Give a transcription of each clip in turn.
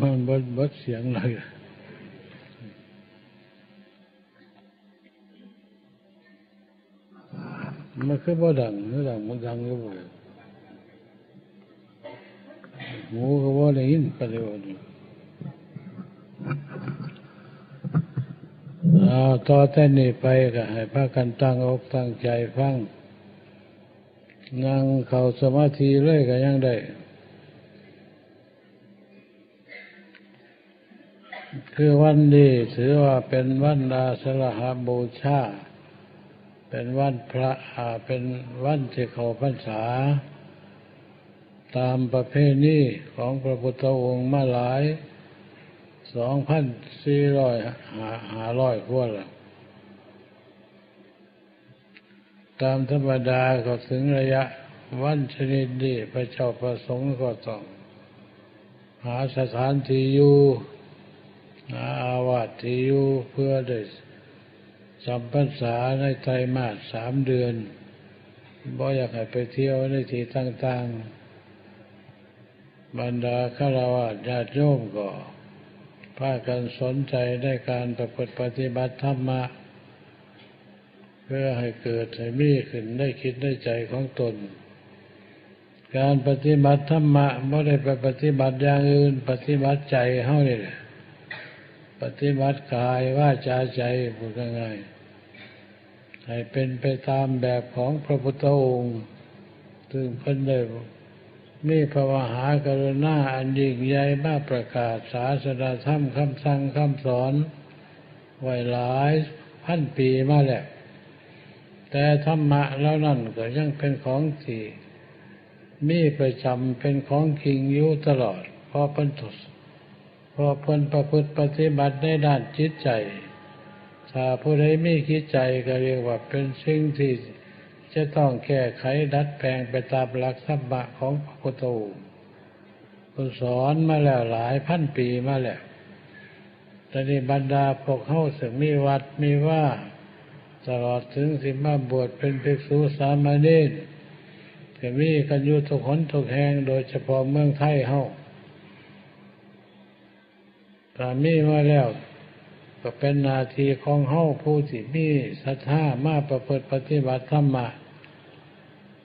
มันบดบดเสียงเลยมันคือบ่ดังหรือดังมันดังก็บ่หมูก็บ่ได้ยินไปฏิวัติเอาต่อแต่นี้ไปก็ให้พากันตั้งอกตั้งใจฟังนั่งเข้าสมาธิเลยก็ยังได้ คือวันนี้ถือว่าเป็นวันอาสฬหบูชา เป็นวันพระอาเป็นวันที่เขาพรรษา ตามประเพณีของพระพุทธองค์มาหลายสองพันสี่ร้อยหาร้อยพวดละตามธรรมดาก็ถึงระยะวันชนิดนี้พระเจ้าประสงค์ก็ต้อง หาสถานที่อยู่ หาอาวาสที่อยู่เพื่อได้จำพรรษาในไตรมาสสามเดือนบ่อยากให้ไปเที่ยวในที่ต่างๆ บรรดาฆราวาสญาติโยมก็พากันสนใจในการประพฤติปฏิบัติธรรมะ เพื่อให้เกิดให้มีขึ้นได้คิดได้ใจของตน การปฏิบัติธรรมะไม่ได้ไปปฏิบัติอย่างอื่นปฏิบัติใจเฮานี่แหละ ปฏิบัติกายว่าจาใจพูดง่ายๆให้เป็นไปตามแบบของพระพุทธองค์ซึ่งเพิ่นได้มีพระมหากรุณาอันยิ่งใหญ่มาประกาศศาสนาธรรมคำสั่งคำสอนไว้หลายพันปีมาแล้วแต่ธรรมะแล้วนั่นก็ยังเป็นของที่มีประจำเป็นของคิงอยู่ตลอดเพราะเป็นทุส พอพิ่นประพฤติปฏิบัติในด้านจิตใจ ถ้าผู้ใดมีจิตใจก็เรียกว่าเป็นสิ่งที่จะต้องแก้ไขดัดแปลงไปตามหลักธรรมะของพระพุทธองค์คุณสอนมาแล้วหลายพันปีมาแล้วแต่ในบรรดาพวกเขาสึงมีวัดมีว่า ตลอดถึงสิมาบวชเป็นภิกษุสามเณรก็มีกันอยู่ทุกคนทุกแห่งโดยเฉพาะเมืองไทยเฮา ถ้ามีมาแล้วก็เป็นนาทีของเฮาผู้ที่มีศรัทธามาประพฤติปฏิบัติธรรมะ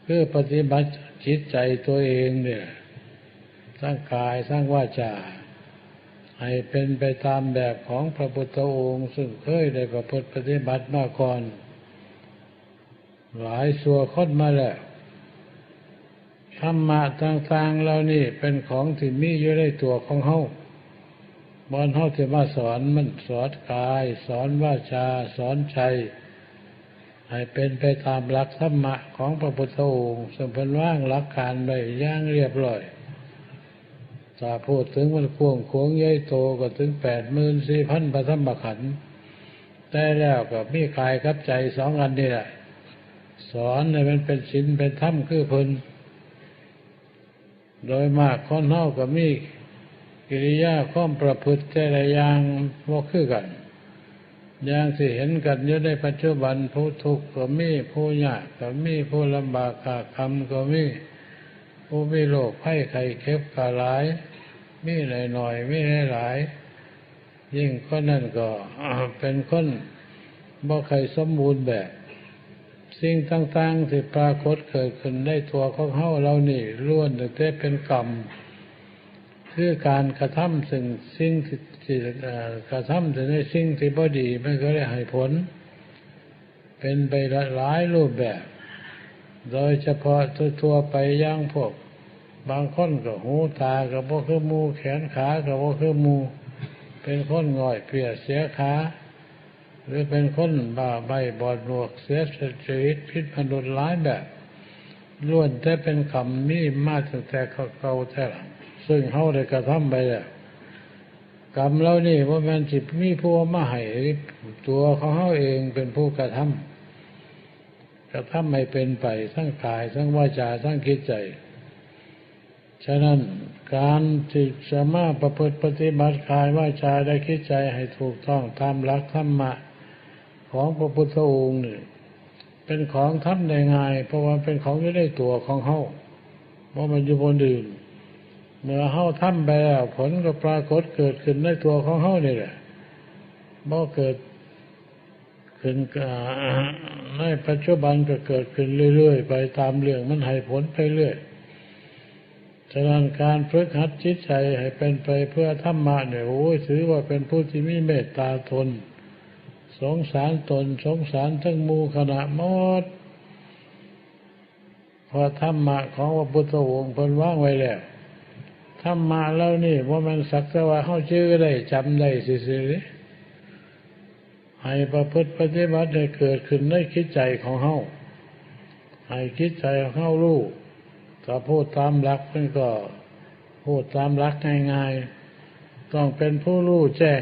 คือปฏิบัติจิตใจตัวเองเนี่ยสร้างกายสร้างวาจาให้เป็นไปตามแบบของพระพุทธองค์ ซึ่งเคยได้ประพฤติปฏิบัติมาก่อน หลายสัวคนมาแล้วธรรมะต่างๆเหล่านี้เป็นของที่มีอยู่ในตัวของเฮา บอนเฮาที่มาสอนมันสอนกาย สอนวาจาสอนใจให้เป็นไปตามหลักธรรมะของพระพุทธองค์ซึ่งเป็นว่างหลักการไว้ย่างเรียบร้อยถ้าพูดถึงมันควงโค้งใหญ่โตก็ถึงแปดหมื่นสี่พันพระธรรมขันธ์แต่แล้วก็มีกายกับใจสองอันนี่แหละ สอนให้มันเป็นศีลเป็นธรรมคือเพิ่นโดยมากคนเฮาก็มี กิริยาข้อมประพฤติแต่ละอย่างว่าคือกัน อย่างที่เห็นกันอยู่ในปัจจุบันผู้ทุกข์ก็มีผู้ยากก็มีผู้ลำบากขาคำก็มีผู้มีโรคไข้ไข้เข็บกาหลาย มีหน่อยหน่อยมีหลายหลายยิ่งคนนั้นก็เป็นคนบ่ใครสมบูรณ์แบบ สิ่งต่างๆที่ปรากฏเกิดขึ้นได้ตัวของเฮาเรานี่ล้วนแต่เป็นกรรม คือการกระทำสิ่งสิ่งที่กระทำถึงในสิ่งที่พอดีมันก็ได้ให้ผล เป็นไปหลายรูปแบบ โดยเฉพาะทั่วไปย่างพวก บางคนก็หูตากับพวกคือมูแขนขากับพวกคือมู เป็นคนง่อยเปียเสียขาหรือเป็นคนบ้าใบบอดหนวกเสียชีวิตพิษพันธุ์หลายแบบล้วนแต่เป็นคำมีมาตั้งแต่เก่าแต่หลัง ซึ่งเขาได้กระทำไปแล้วกรรมเรานี่ว่ามันสิมีผู้มาให้ตัวเของเขาเองเป็นผู้กระทำกระทำไม่เป็นไปทั้งกายทั้งวาจาทั้งคิดใจ ฉะนั้นการที่สามารถประพฤติปฏิบัติกายวาจาได้คิดใจให้ถูกต้องตามหลักธรรมะของพระพุทธองค์นี่เป็นของทำได้ง่าย เพราะว่าเป็นของอยู่ในตัวของเขาเพราะมันอยู่บนอื่น เมื่อเฮาทำไปแล้วผลก็ปรากฏเกิดขึ้นในตัวของเฮานี่แหละบ่เกิดขึ้นในปัจจุบันก็เกิดขึ้นเรื่อยๆ ไปตามเรื่องมันให้ผลไปเรื่อยฉะนั้นการฝึกหัดจิตใจให้เป็นไปเพื่อธรรมะเนี่ยโอ้ยถือว่าเป็นผู้ที่มีเมตตาทน สงสารตน สงสารทั้งมูขณะมดพอธรรมะของพระพุทธองค์เพิ่นว่างไว้แล้ว ธรรมะแล้วนี่ว่ามันสักแต่ว่าเฮาชื่อได้จำได้ซื่อๆให้ประพฤติปฏิบัติให้เกิดขึ้นในคิดใจของเฮาให้คิดใจของเฮารู้ถ้าพูดตามหลักมันก็พูดตามหลักง่ายๆต้องเป็นผู้รู้แจ้ง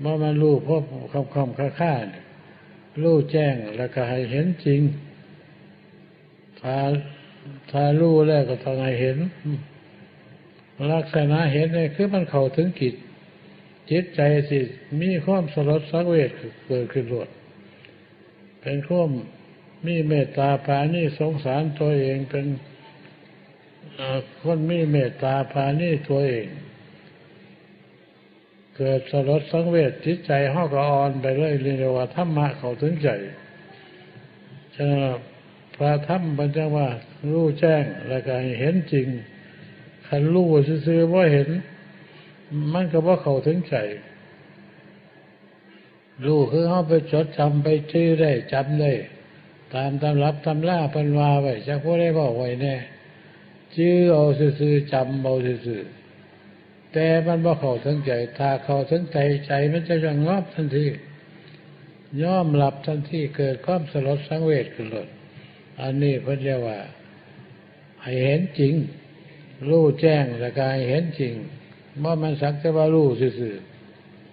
เมื่อมันรู้เพราะคำคำค่าค่ารู้แจ้งแล้วก็ให้เห็นจริงถ้า ถ้ารู้แล้วก็ต้องให้เห็น ลักษณะเห็นเนี่ยคือมันเข้าถึงกิจจิตใจสิมีความสลดสังเวชเกิดขึ้นรวดเป็นความมีเมตตาปานี่สงสารตัวเองเป็นคนมีเมตตาปานี่ตัวเอง เกิดสลดสังเวชจิตใจห้อกอ่อนไปเลยเรียกว่าธรรมะเขาถึงใจฉะนั้น พระธรรมบรรจว่ารู้แจ้งแล้วก็เห็นจริงคันรู้ซื่อๆว่าเห็น มันก็ว่าเขาถึงใจรู้คือเขาไปจดจำไปชื่อได้จำได้ตามตำรับตำล่าพันวาไว้จะพูดได้บอกไว้แน่ชื่อเอาซื่อๆจำเอาซื่อแต่มันบ่เข้าถึงใจ ถ้าเข้าถึงใจใจมันจะระงับทันทีย่อมหลับทันทีเกิดความสลดสังเวชขึ้นเลย อันนี้เพื่อเรียกว่า ให้เห็นจริง รู้แจ้งและกายเห็นจริงว่ามันสักแต่ว่ารู้ซื่อ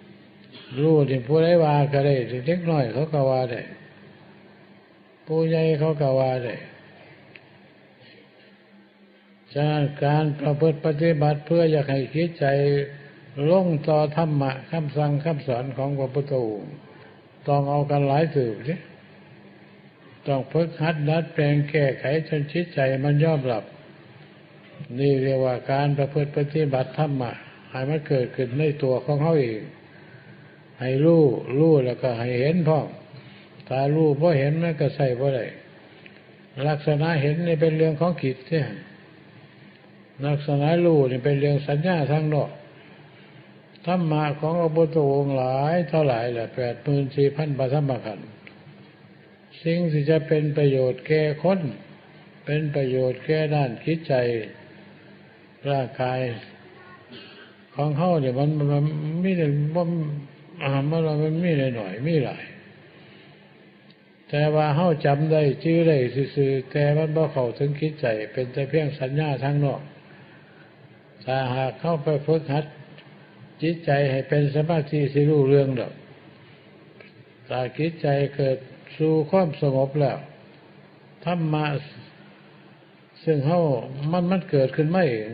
ๆรู้ที่ผู้ใดว่าก็ได้เล็กน้อยเขาก็ว่าได้ผู้ใหญ่เขาก็ว่าได้ฉะนั้นการประพฤติปฏิบัติเพื่ออยากให้คิดใจลงต่อธรรมะคำสั่งคำสอนของพระพุทธองค์ต้องเอากันหลายสืบสิ ต้องฝึกหัดดัดแปลงแก้ไขจนชิดใจมันยอมรับ นี่เรียกว่าการประพฤติปฏิบัติธรรมะให้มันเกิดขึ้นในตัวของเขาเองให้รู้รู้แล้วก็ให้เห็นพ่อตารู้เพราะเห็นมันก็ใส่เพราะอะไรลักษณะเห็นนี่เป็นเรื่องของกิจเนี่ยลักษณะรู้นี่เป็นเรื่องสัญญาทางนอกธรรมะของพระพุทธองหลายเท่าไหร่แหละแปดหมื่นสี่พันปฐมขันธ์ สิ่งที่จะเป็นประโยชน์แก่คน เป็นประโยชน์แก่ด้านคิดใจร่างกาย ของเขาเนี่ยมันมันไม่ได้ว่าอาหารมันมันมีหน่อยมีหลายแต่ว่าเขาจำได้ชื่อได้ซื่อแต่มันบ่เข้าถึงคิดใจ เป็นแต่เพียงสัญญาทางนอกถ้าหากเข้าไปฝึกหัดจิตใจให้เป็นสมาธิสิรู้เรื่องดอกถ้าคิดใจเกิด สู่ความสงบแล้วธรรมะซึ่งเขามันมันเกิดขึ้นไม่เอง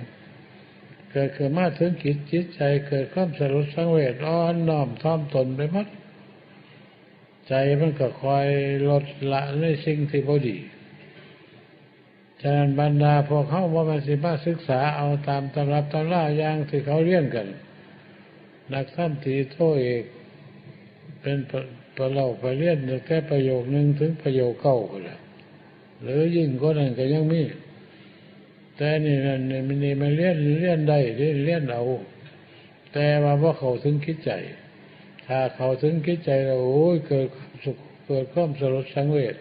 เกิดขึ้นมาถึงจิตจิตใจเกิดความสลดสังเวชอ่อนน้อมท่อมตนไปหมดใจมันก็คอยลดละในสิ่งที่พอดีฉะนั้นบรรดาพวกเขาว่ามันสิมาศึกษาเอาตามตำรับตำราอย่างที่เขาเรียนกัน นักท่านตีโทเอกเป็น พอเราไปเรียนแค่ประโยคหนึ่งถึงประโยคเก้าก็แล้วหรือยิ่งก็นั่นก็ยังมี แต่นี่นั่นนี่มันเรียนเรียนได้เรียนเรียนเอา แต่ว่าเขาถึงคิดใจ ถ้าเขาถึงคิดใจเราโอ้ยเกิดสุขเกิดความสลดสังเวช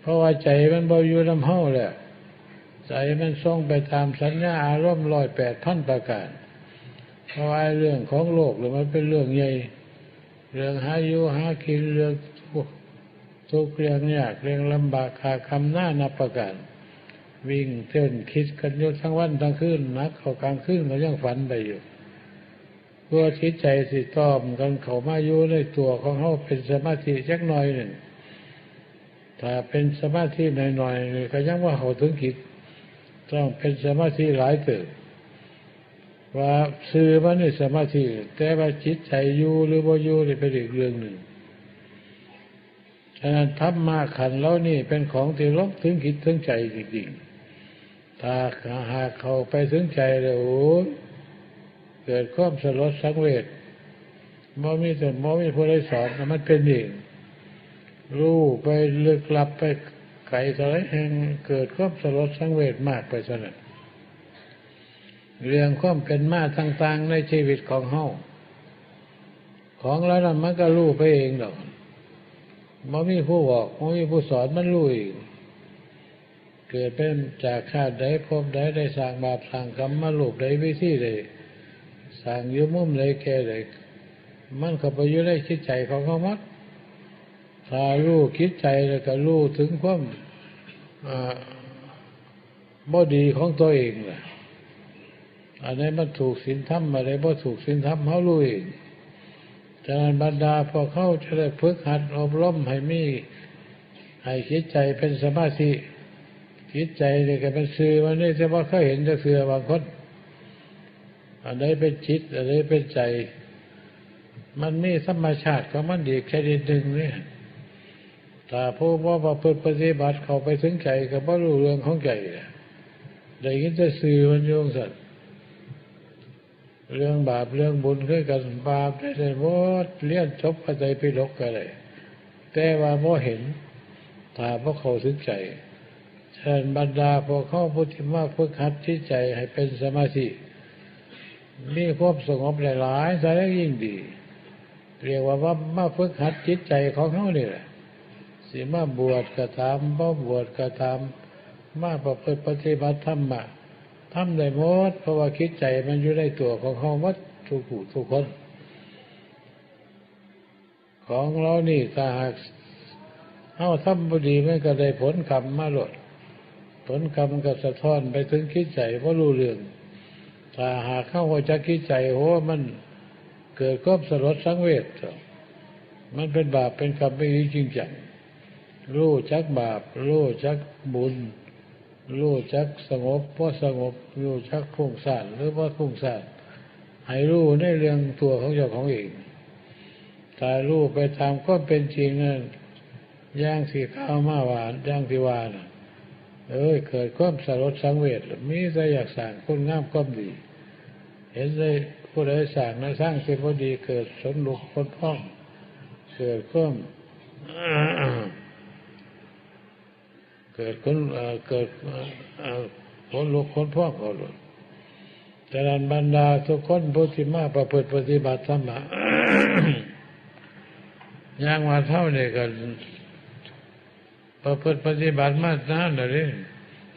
เพราะว่าใจมันบ่อยู่ลำเฮาแล้วใจมันส่งไปตามสัญญาอารมณ์ร้อยแปดพันประการเพราะว่าเรื่องของโลกหรือมันเป็นเรื่องใหญ่ เรื่องหาอยู่หากินเรื่องทุกเรื่องยากเรื่องลำบากขาคำหน้านับประการวิ่งเต้นคิดกันอยู่ทั้งวันทั้งคืนนักเขากลางคืนก็ยังฝันไปอยู่เพื่อคิดใจสิต้อมกันเขามาอยู่ในตัวของเขาเป็นสมาธิจักหน่อยหนึ่งถ้าเป็นสมาธิหน่อยๆก็ยังว่าเขาถึงคิด ต้องเป็นสมาธิหลายเติบ ว่าซื้อมันในสมาธิแต่ว่าจิตใจอยู่หรือบ่อยู่นี่เป็นอีกเรื่องหนึ่งฉะนั้นธรรมะขันแล้วนี่เป็นของที่ลบถึงคิดถึงใจจริงๆ ถ้าหากเขาไปถึงใจเลยโอ้เกิดความสลดสังเวชบ่มีแต่บ่มีผู้ใดสอนมันเป็นเองรู้ไปลึกลับไปไกลสลายแห่งเกิดความสลดสังเวชมากไปสนะ เรื่องความเป็นมาต่าง ๆ ในชีวิตของเฮาของแล้วนั้นมันก็รู้ไปเองดอกบ่มีผู้บอกบ่มีผู้สอนมันรู้เองเกิดเป็นจากชาติใดพบใดได้สร้างบาปสร้างกรรมมาลูกใดวิธีใดสร้างยุมุมใดแก่ใดมันเข้าไปอยู่ในคิดใจของเขามัดถ้ารู้คิดใจแล้วก็รู้ถึงความบ่ดีของตัวเองแหละ อันนี้มันถูกศีลธรรมอะไรบ่ถูกศีลธรรมเขารู้เองฉะนั้นบรรดาพอเข้าจะได้ฝึกหัดอบรมให้มีให้คิดใจเป็นสมาธิคิดใจนี่ก็เป็นสื่อวันนี้จะว่าเขาเห็นจะเสือบางคนอันใดเป็นจิตอันใดเป็นใจ มันมีธรรมชาติของมันดีแค่นิดหนึ่งเนี่ยถ้าผู้ว่าประพฤติปฏิบัติเข้าไปถึงใจก็บ่รู้เรื่องของใจได้ยินจะสื่อมันโยงสัตว์ เรื่องบาปเรื่องบุญคือกันบาปได้แต่หมดเลี้ยนจบก็ใจไปลกก็เลยแต่ว่าบ่เห็นถ้าพวกเขาถึงใจเชิญบรรดาพวกเข้าพุทธิมาฝึกหัดที่ใจให้เป็นสมาธิมีความสงบหลายๆจะได้ยิ่งดี เรียกว่าว่ามาฝึกหัดจิตใจของเขานี่แหละสิมาบวชกระทำบ่บวชกระทำมาประพฤติปฏิบัติธรรมะ ทำได้หมดเพราะว่าคิดใจมันอยู่ในตัวของเขาวัดทุกผู้ทุกคน ของเรานี่ถ้าหากเอาทำบุดีมันก็ได้ผลกรรมมาหลด ผลกรรมก็สะท้อนไปถึงคิดใจว่ารู้เรื่องถ้าหากเข้าหัวจะคิดใจโอ้มันเกิดก้มสลดสังเวชมันเป็นบาปเป็นกรรมไม่จริงจังรู้จักบาปรู้จักบุญ รู้จักสงบเพราะสงบรู้จักพุ่งสานหรือว่าพุ่งสานให้รู้ในเรื่องตัวของเจ้าของเองถ้ารู้ไปตามก็เป็นจริงนั่นย่างสีข้าวมาหวานย่างสีวานเอ้ยเกิดความสลดสังเวชมีแต่อยากสั่งคนงามก็ดี เห็นได้ผู้ใดสั่งนะสร้างเป็นพอดี เกิดสนลุกคนพ้อง เกิดความ เกิดคนเกิดคนลุกคนพ่อเขาหลุดแต่นันบรรดาทุกคนพุทธิมาประพฤติปฏิบัติธรรมะย่างมาเท่านี้กันประพฤติปฏิบัติมานานเลย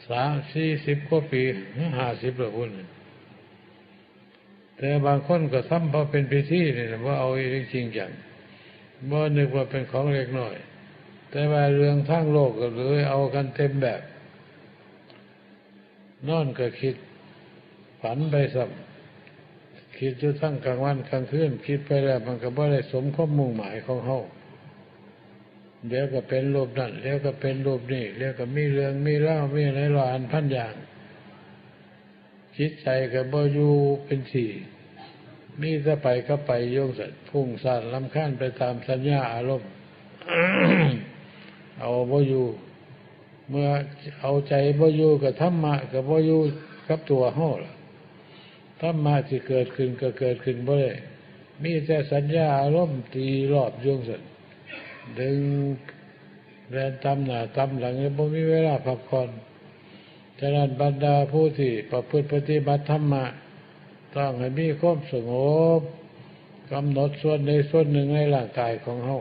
สามสี่สิบกว่าปีห้าสิบละคุณแต่บางคนก็ทำเพอเป็นพิธีนี่ว่าเอาจริงจังบ่นึกว่าเป็นของเล็กน้อย แต่ว่าเรื่องทั้งโลกก็เลยเอากันเต็มแบบ นอนก็คิด ฝันไปสับคิดจนทั้งกลางวันกลางคืนคิดไปแล้วมันก็บ่ได้สมความมุ่งหมายของเขาเดี๋ยวก็เป็นรูปนั่นเดี๋ยวก็เป็นรูปนี่เดี๋ยวก็มีเรื่องมีเล่ามีอะไรหลานพันอย่างจิตใจก็บ่อยู่เป็นสี่มีจะไปก็ไปโยงสัตว์พุ่งสานลำข้านไปตามสัญญาอารมณ์ เอาบ่อยู่เมื่อเอาใจบ่อยู่กับธรรมะกับบ่อยู่กับตัวเฮาล่ะธรรมะที่เกิดขึ้นก็เกิดขึ้นบ่ได้มีแต่สัญญาอารมณ์ตีรอบโยงสันดึงแรงตำหน้าตำหลังบ่มีเวลาพักผ่อนฉะนั้นบรรดาผู้ที่ประพฤติปฏิบัติธรรมะต้องให้มีความสงบกำหนดส่วนในส่วนหนึ่งในร่างกายของเฮา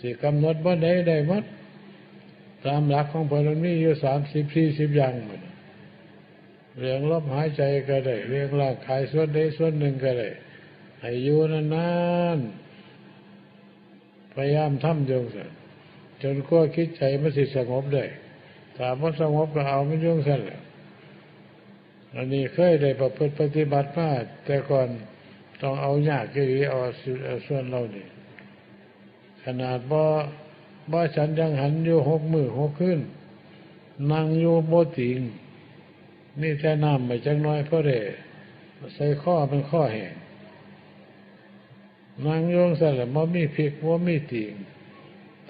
สิกำหนดบ่ได้ได้หมดตามหลักของพลมีอยู่สามสิบสี่สิบอย่างหมดเรื่องลมหายใจก็ได้เรื่องร่างกายส่วนใดส่วนหนึ่งก็ได้ให้อยู่นานๆพยายามทำจงสันจนกว่าคิดใจมันสิสงบได้ถ้ามันสงบก็เอาไม่ยุ่งสันแล้วอันนี้เคยได้ประพฤติปฏิบัติมาแต่ก่อนต้องเอายากกี่เอาส่วนเรานี่ข นาดบ่บ่ฉันยังหันอยู่หกมือหกขึ้นนั่งอยู่โบติงนี่แค่น้ำไปจังน้อยเพราะเดใส่ข้อเป็นข้อแห้งนั่งโยงสั่นแหละบ่มีพิกบ่มีติง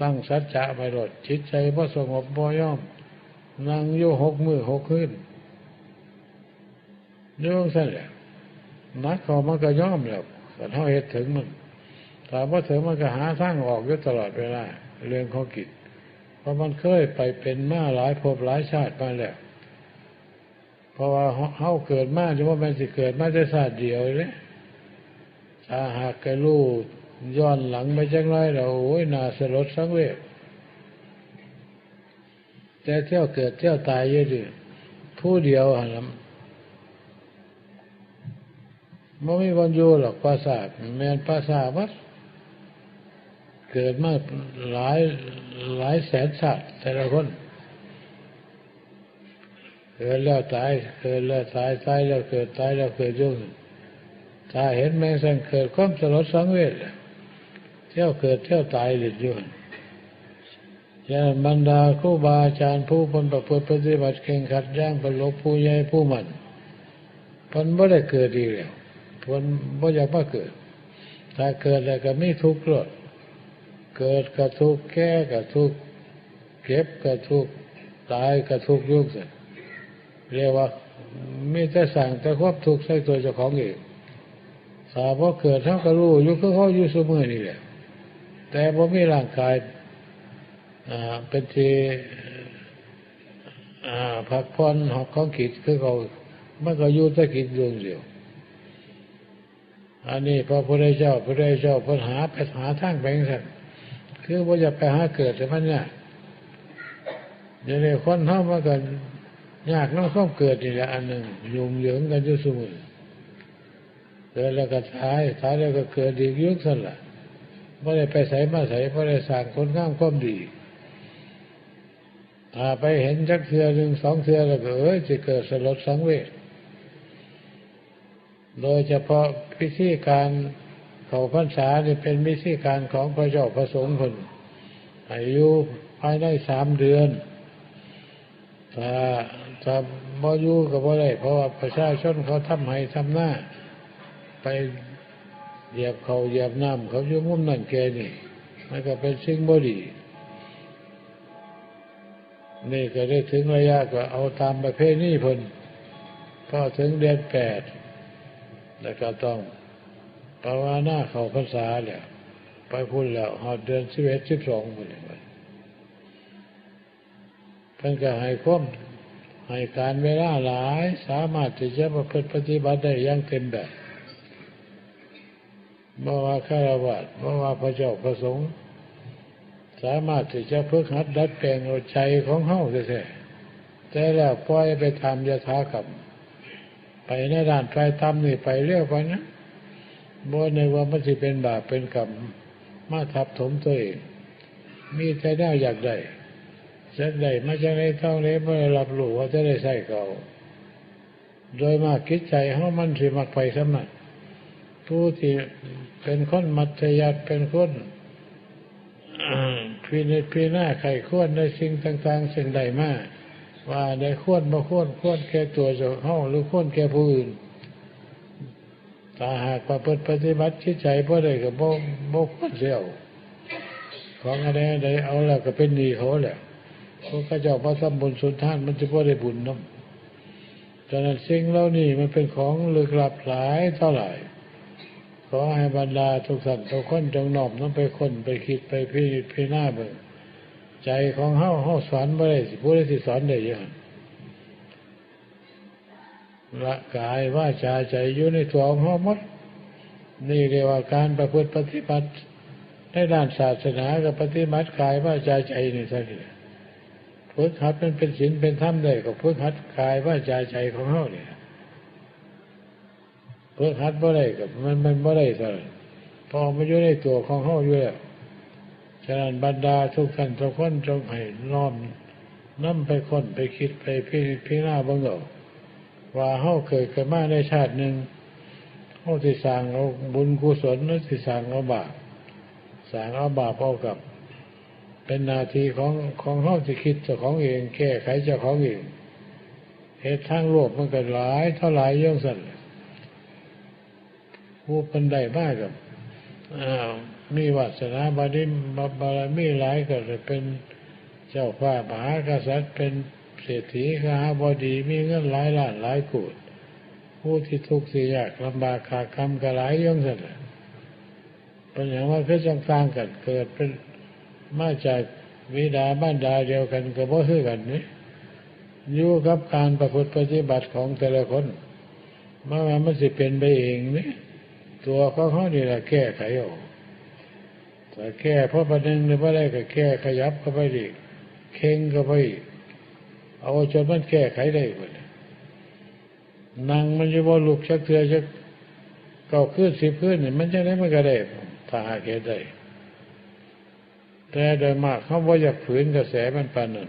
ตั้งสัจจะไปรดจิตใจบ่สงบบ่ย่อมนั่งอยู่หกมือหกขึ้นโยงสั่นแหละนักเขามันก็ย่อมแล้วแต่เท่าเหตุถึงมัน ถามว่าถึงมันก็หาทางออกอยู่ตลอดเวลาเรื่องของกิจ เพราะมันเคยไปเป็นมาหลายภพหลายชาติมาแล้วเพราะว่าเขาเกิดมาจะว่ามันสิเกิดมาได้ชาติเดียวเลยถ้าหากกรู้ย้อนหลังไปจังไรเราโอ้ยน่าสลดสังเวชแต่เที่ยวเกิดเที่ยวตายเยอะดิผู้เดียวหันลำไม่มีวันอยู่หรอกภาษาแมนภาษาวัด เกิดมาหลายหลายแสนชาติแต่ละคนเกิดแล้วตายเกิดแล้วตายตายแล้วเกิดตายแล้วเกิดยุ่งถ้าเห็นแมงสังเกิดความสลดสังเวชเที่ยวเกิดเที่ยวตายหลุดยุ่งยาบรรดาครูบาอาจารย์ผู้คนประพฤติปฏิบัติเข่งขัดย่างประลบผู้ใหญ่ผู้มันพันบ่ได้เกิดดีแล้วพันบ่อยากมาเกิด ถ้าเกิดแล้วก็ไม่ทุกข์หรอก เกิดก็ทุกข์แก่ก็ทุกข์เก็บก็ทุกข์ตายก็ทุกข์ยุ่งสิเรียกว่ามีแต่สั่งแต่ควบทุกข์ใส่ตัวเจ้าของเองสาพอเกิดเท่าก็รู้อยู่ก็เขาอยู่เสมอนี่แหละแต่พอมีร่างกายเป็นที่พักผ่อนหอกของกิจคือเขามันก็อยู่แต่กิจดวงเดียวอันนี้พระพุทธเจ้าพระพุทธเจ้าปัญหาไปหาทางแบ่งสัน คือว่าจะไปหาเกิดแต่มันเนี่ยอย่างนี้คนเท่ามากันยากน้องข้อมเกิดนี่แหละอันหนึ่งยุ่งเหยิงกันอยู่เสมอเกิดแล้วก็ตายตายแล้วก็เกิดอีกยุคสั่นละไม่ได้ไปใส่มาใส่ไม่ได้สั่งคนข้ามความดีถ้าไปเห็นจักเทือหนึ่งสองเทือแล้วก็เอ้ยจะเกิดสลดสังเวชโดยเฉพาะพิธีการ เขาพรรษาเนี่เป็นพิธีการของพระเจ้าพระสงฆ์คนอายุภายในสามเดือนถ้าถ้าบ่อยู่ก็บ่ได้เพราะว่าประชาชนเขาทำให้ทำหน้า ไปเหยียบเขาเหยียบน้ำเขาอยู่มุมนั่นแกนี่มันก็เป็นสิ่งบ่ดีนี่ก็ได้ถึงระยะก็เอาตามประเภทนี้พนพอถึงเดือนแปดแล้วก็ต้อง ภาวนาเข้าพรรษาแล้วไปพูดแล้วหอดเดือนสิบเอ็ดสิบสองคนเลยเพิ่นก็ให้ความให้การเวลาหลายสามารถที่จะประพฤติปฏิบัติได้อย่างเต็มแบบบ่ว่าฆราวาสบ่ว่าพระเจ้าพระสงฆ์สามารถที่จะพึกหัดดัดแปลงใจของเฮาแท้แต่แล้วปล่อยไปทำยถากรรมไปในด้านไฟทำนี่ไปเรียกว่านะ บ่ในว่ามันสิเป็นบาปเป็นกรรมมาทับถมตัวเอง มีใจได้อยากได้จะได้มาจากในเท่านี้ไม่ได้รับรู้ว่าจะได้ใส่เขาโดยมากคิดใจเฮามันสิมักไปสมัครผู้ที่เป็นคนมัธยัติเป็นคนพีในพีหน้าไข่ข้วนในสิ่งต่างๆสิ่งใดมากว่าได้ข้วนมาข้วนข้วนแก่ตัวเจ้าเฮาหรือข้วนแก่ผู้อื่น ถ้าหากว่าเปิดปฏิบัติชิดใจเพราะใดก็บ่บ่ควรเสียวของอะไรใดเอาแล้วก็เป็นดีเขาแหละพวกข้าเจ้าพระสัมบุญสุนทานมันจะพ่ได้บุญน้ำฉะนั้นสิ่งเหล่านี้มันเป็นของลึกลับหลายเท่าไหร่ขอให้บรรดาทุกสัตว์ทุกคนจงนอบน้อมไปคนไปคิดไปพิจพิจารณาเบิ่งใจของเฮาเฮาสอนบ่ได้สิผู้ใดสิสอนได้ยัง ละกายว่าจาใจอยู่ในตัวของเฮาหมด นี่เรียกว่าการประพฤติปฏิบัติในด้านศาสนากับปฏิบัติกายว่าจาใจนี่ซะนี่ฝึกหัดมันเป็นศีลเป็นธรรมได้ก็ฝึกหัดกายว่าจาใจของเฮาเนี่ยเพื่อคัดบ่ได้กับมันมันบ่ได้สิพอมาอยู่ในตัวของเฮาอยู่แล้วฉะนั้นบรรดาทุกท่านทุกคนจงให้น้อมน้ำไปค้นไปคิดไปพิพิจารณาบังเอา ว่าเฮาเคยเกิดมาในชาติหนึ่งเฮาสิสร้างเอาบุญกุศลหรือสิสร้างเอาบาปสร้างเอาบาปเอากับ เป็นนาทีของของเฮาสิคิดเจ้าของเองแก้ไขเจ้าของเองเหตุทางโลกมันก็หลายเท่าหลายย่องสั่นผู้เป็นได้มากกับมีวาสนาบารมีบารมีหลายก็เลยเป็นเจ้าฟ้ามหากษัตริย์เป็น เศรษฐีข้าบดีมีเงินหลายล้านหลายกูดผู้ที่ทุกข์สิยากลำบากขาดคำกระหลายย่อมสั่นน่ะเป็นอย่างว่าคือจังสร้างกันเกิดเป็นมาจากวิดาบ้านดาเดียวกันก็บ่คือกันนี่อยู่กับการประพฤติปฏิบัติของแต่ละคนเมื่อมันสิเป็นไปเองนี่ตัวเขาเขานี่แหละแก้ไขออกแต่แก้เพราะประเด็นหรือว่าอะไรก็แก้ขยับเข้าไปอีกเข่งเข้าไปอีก เอาจนมันแก้ไขได้หมดนั่งมันจะบ่ลุกชักเทือชักเก้าขึ้นสิบขึ้นนี่มันจะได้มันก็ได้ถ้าหากเหตุได้ แต่โดยมากเขาว่าอยากฝืนกระแสมันปานนั้น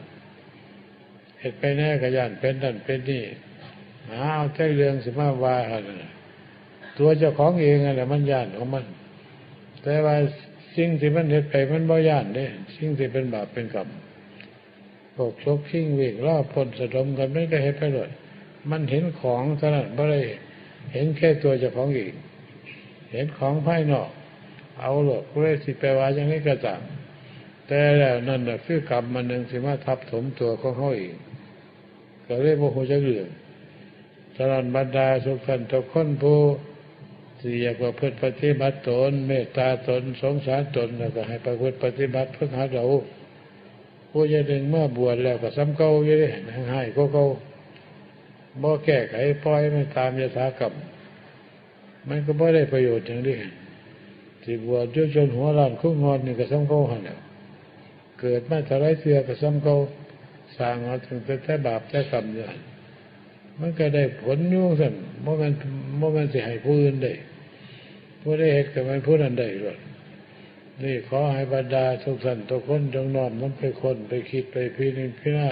เหตุไปแน่กระยานเป็นนั่นเป็นนี่หาเอาใจเรื่องสิมาว่าอะไรตัวเจ้าของเองอะไรมันย่านของมัน แต่ว่าสิ่งที่มันเหตุไปมันบ่ย่านเด้ สิ่งที่เป็นบาปเป็นกรรม พวกชกชิงวิ่งล่าพลสะดมกันไม่ได้เหตุไปเลยมันเห็นของเท่านั้นไม่ได้เห็นแค่ตัวเจ้าของเองเห็นของภายนอก เอาหลอกเลยสิไปว่าอย่างนี้ก็ตามแต่แล้วนั่นน่ะคือกรรมมันหนึ่งสิมาทับถมตัวของเขาเองก็เลยโมโหจะเรื่องสรันบรรดาสุขันทุกคนผู้ที่อยากประพฤติปฏิบัติตน เมตตาตน สงสารตนแล้วก็ให้ประพฤติปฏิบัติเพื่อหาเรา ผู้จะดึงเมื่อบวชแล้วก็ซ้ำเก่าอยู่เลยให้ก็เก่าบ่แก้ไขปล่อยมันตามยถากรรมมันก็บ่ได้ประโยชน์อย่างนี้ที่บวชจนหัวร้านคุ้งงอนนี่ก็ซ้ำเก่าหันแล้วเกิดมาทลายเสือก็ซ้ำเก่าสร้างเอาถึงแต่บาปแต่กรรมอย่มันก็ได้ผลยุ่งสั่นเมื่อมันเมื่อมันสิให้ผู้อื่นได้ผู้ได้เหตุกับมันผู้นั้นได้หรอก นี่ขอให้บรรดาทุกท่านทุกคนจงน้อมน้ำไปคนไปคิดไปพิจารณา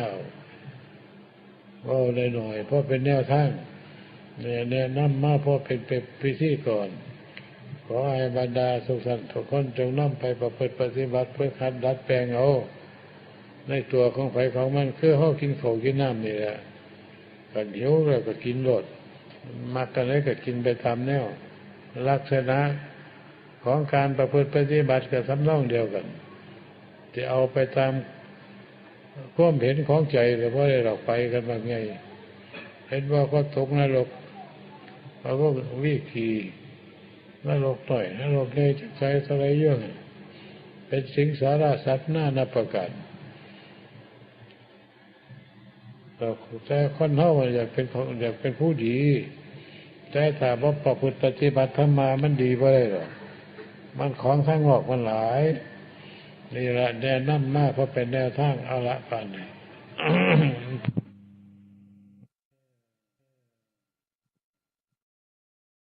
ว่าได้หน่อยเพราะเป็นแนวทางเนี่ยแนะนำมาเพราะเป็นเป็นพิธีก่อน ขอให้บรรดาทุกท่านทุกคนจงน้อมไปประพฤติปฏิบัติเพื่อคัดดัดแปลงเอาในตัวของไฟของมันคือห้อกินข้าวกินน้ำนี่แหละกันหิวแล้วก็กินรดมักกันเลยก็กินไปตามแนวลักษณะ ของการประพฤติปฏิบัติกับสำนองเดียวกันที่เอาไปตามความเห็นของใจหรือว่าเราไปกันบางไงเห็นว่าก็ตกนรกเราก็วิขีนรกหน่อยนรกเลยจะใช้สไลเยอะเป็นสิ่งสาระสัตว์หน้านับประกันแต่คนเท่าอยากเป็นอยากเป็นผู้ดีแต่ถ้าว่าประพฤติปฏิบัติธรรมามันดีไปเลยหรอ มันของข้างนอกมันหลายนี่แหละแนวนั่มมากเพราะเป็นแนวทางเอาละกันนี้